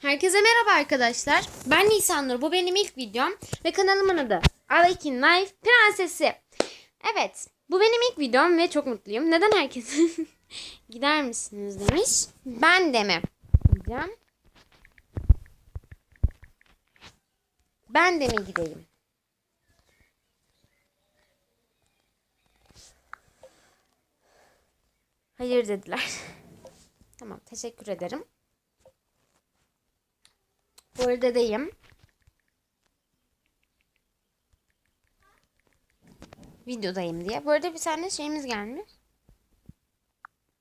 Herkese merhaba arkadaşlar. Ben Nisan Nur. Bu benim ilk videom ve kanalımın adı Awaken Life Prensesi. Evet, bu benim ilk videom ve çok mutluyum. Neden herkes gider misiniz demiş. Ben de mi? Diyeceğim. Ben de mi gideyim? Hayır dediler. tamam, teşekkür ederim. Bu arada deyim. Videodayım diye. Bu arada bir tane şeyimiz gelmiş.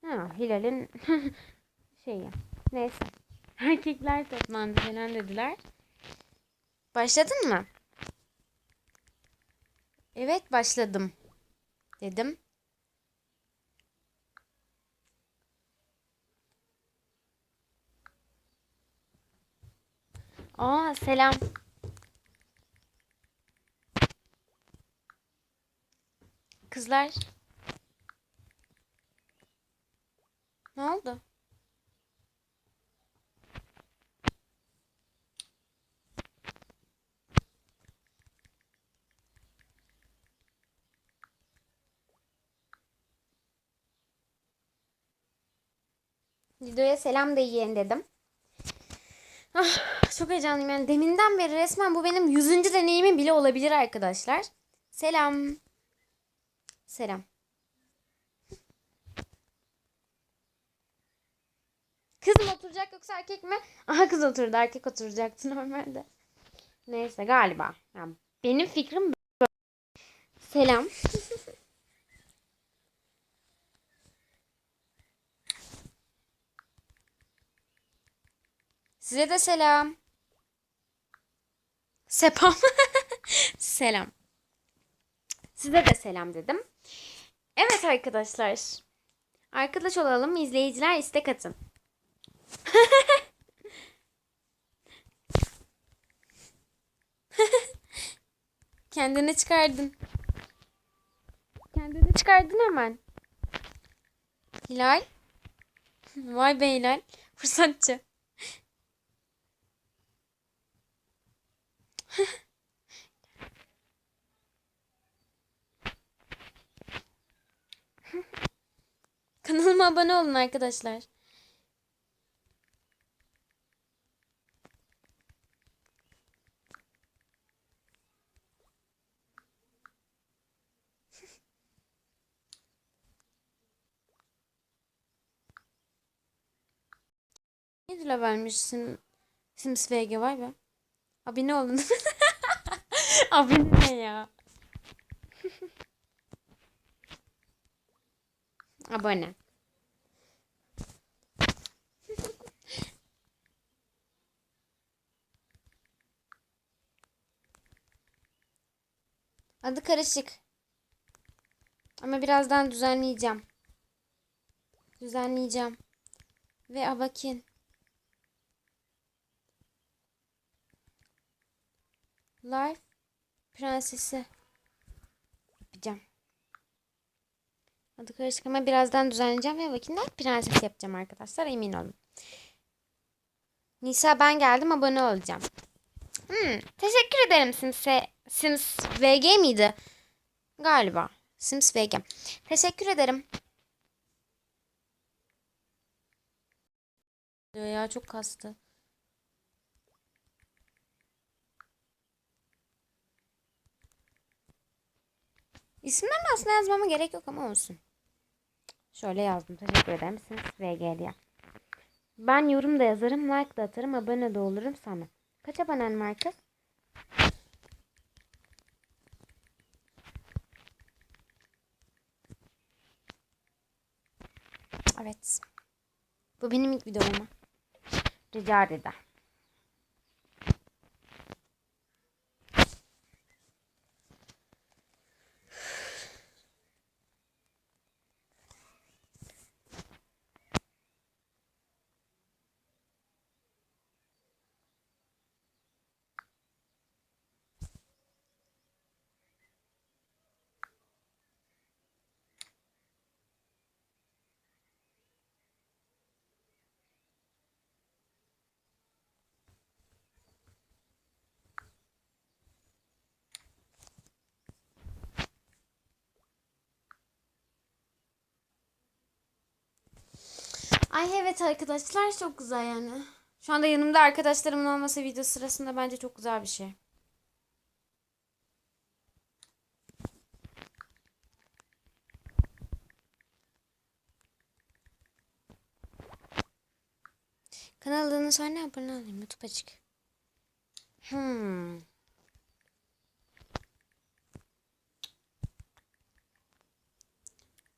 Ha, Hilal'in şeyi. Neyse. Erkekler toplandı falan dediler. Başladın mı? Evet başladım. Dedim. Aa selam. Kızlar. Ne oldu? Videoya selam da yiyen dedim. Ah, çok heyecanlıyım yani deminden beri resmen bu benim yüzüncü deneyimim bile olabilir arkadaşlar. Selam. Selam. Kız mı oturacak yoksa erkek mi? Aha kız oturdu erkek oturacaktı normalde. Neyse galiba. Yani benim fikrim böyle. Selam. Size de selam. Sepam. selam. Size de selam dedim. Evet arkadaşlar. Arkadaş olalım. izleyiciler istek atın. Kendini çıkardın. Kendini çıkardın hemen. Hilal. Vay be Hilal. Fırsatçı. Kanalıma abone olun arkadaşlar. Ne dile vermişsin? Sims VG vay be. Abone olun. Abone ne ya? Abone. Adı karışık. Ama birazdan düzenleyeceğim. Düzenleyeceğim. Ve Abakin. Life Prensesi yapacağım. Adı karışık ama birazdan düzenleyeceğim ve Abakin'den prenses yapacağım arkadaşlar emin olun. Nisa ben geldim abone olacağım. Hmm, teşekkür ederim Sims, Sims VG miydi? Galiba. Sims VG. Teşekkür ederim. Ya çok kastı. İsimlerini aslında yazmama gerek yok ama olsun. Şöyle yazdım. Teşekkür ederim. Sims VG diye. Ben yorum da yazarım. Like da atarım. Abone de olurum sana. Kaç abonen var kız? Evet. Bu benim ilk videom. Rica ederim. Ay evet arkadaşlar çok güzel yani. Şu anda yanımda arkadaşlarımın olması video sırasında bence çok güzel bir şey. Kanal adını söyle abone olayım. YouTube açık. Hmm.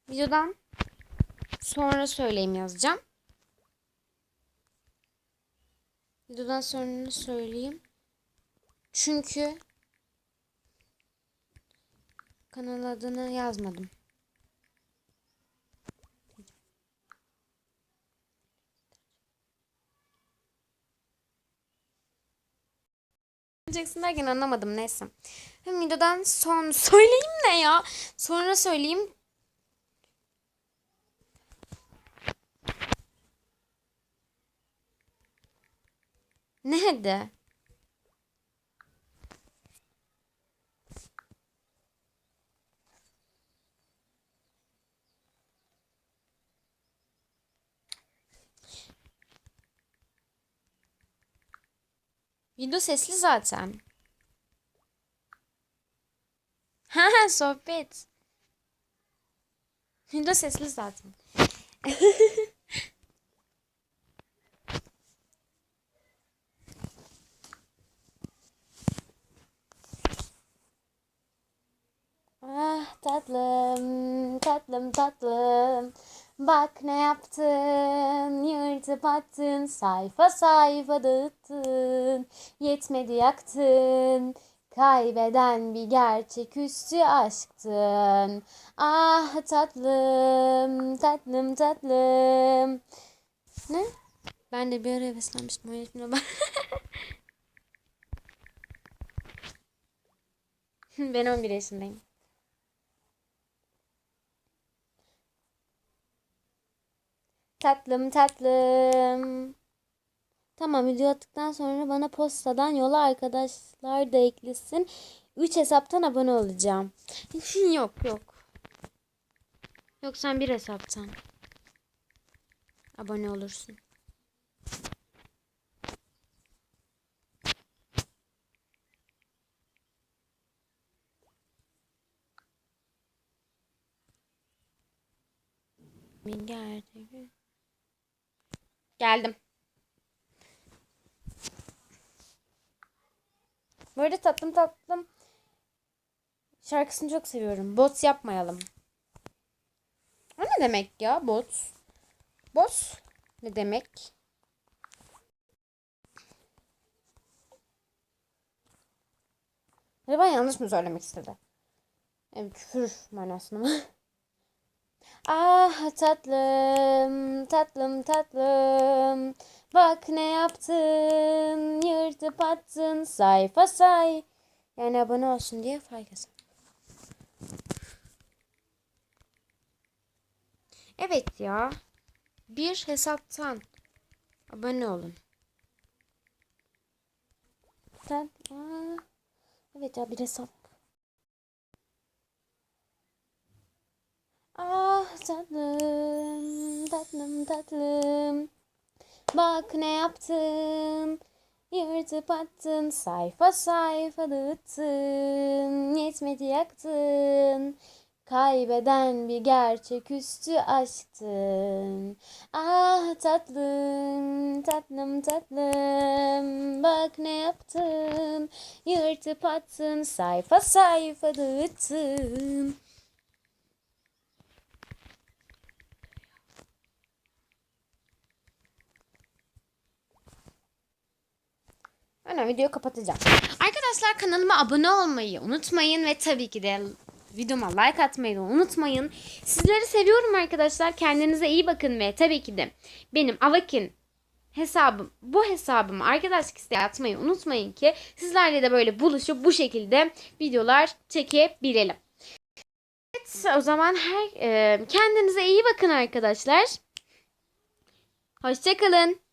Videodan sonra söyleyeyim yazacağım. Videodan sonra söyleyeyim. Çünkü kanal adını yazmadım. Jackson derken anlamadım neyse. Hem videodan son söyleyeyim ne ya? Sonra söyleyeyim. Nerede? Video sesli zaten. Ha sohbet. Video sesli zaten. Ah tatlım, tatlım, tatlım. Bak ne yaptın, yırtıp attın, sayfa sayfa dağıttın. Yetmedi yaktın, kaybeden bir gerçeküstü aşktın. Ah tatlım, tatlım, tatlım. Ne? Ben de bir ara heveslenmiştim. o ben. ben 11 yaşındayım. Tatlım tatlım. Tamam video attıktan sonra bana postadan yola arkadaşlar da eklesin. 3 hesaptan abone olacağım. yok yok. Yok sen bir hesaptan. Abone olursun. Ben geldim. Geldim. Arada tatlım tatlım şarkısını çok seviyorum. Bot yapmayalım. O ne demek ya bot? Bot ne demek? Acaba yanlış mı söylemek istedi? Evet, küfür manasında mı? Ah tatlım, tatlım, tatlım. Bak ne yaptın, yırtıp attın sayfa say. Yani abone olsun diye faydası. Evet ya. Bir hesaptan abone olun. Evet ya bir hesap. Ah tatlım, tatlım. Bak ne yaptın, yırtıp attın, sayfa sayfa dağıttın, yetmedi yaktın. Kaybeden bir gerçeküstü aşktın. Ah tatlım, tatlım, tatlım. Bak ne yaptın, yırtıp attın, sayfa sayfa dağıttın. Ben videoyu kapatacağım. Arkadaşlar kanalıma abone olmayı unutmayın ve tabii ki de videoma like atmayı da unutmayın. Sizleri seviyorum arkadaşlar. Kendinize iyi bakın ve tabii ki de benim Avakin hesabım bu hesabımı arkadaşlık isteği atmayı unutmayın ki sizlerle de böyle buluşup bu şekilde videolar çekebilelim. Evet o zaman her e, kendinize iyi bakın arkadaşlar. Hoşçakalın.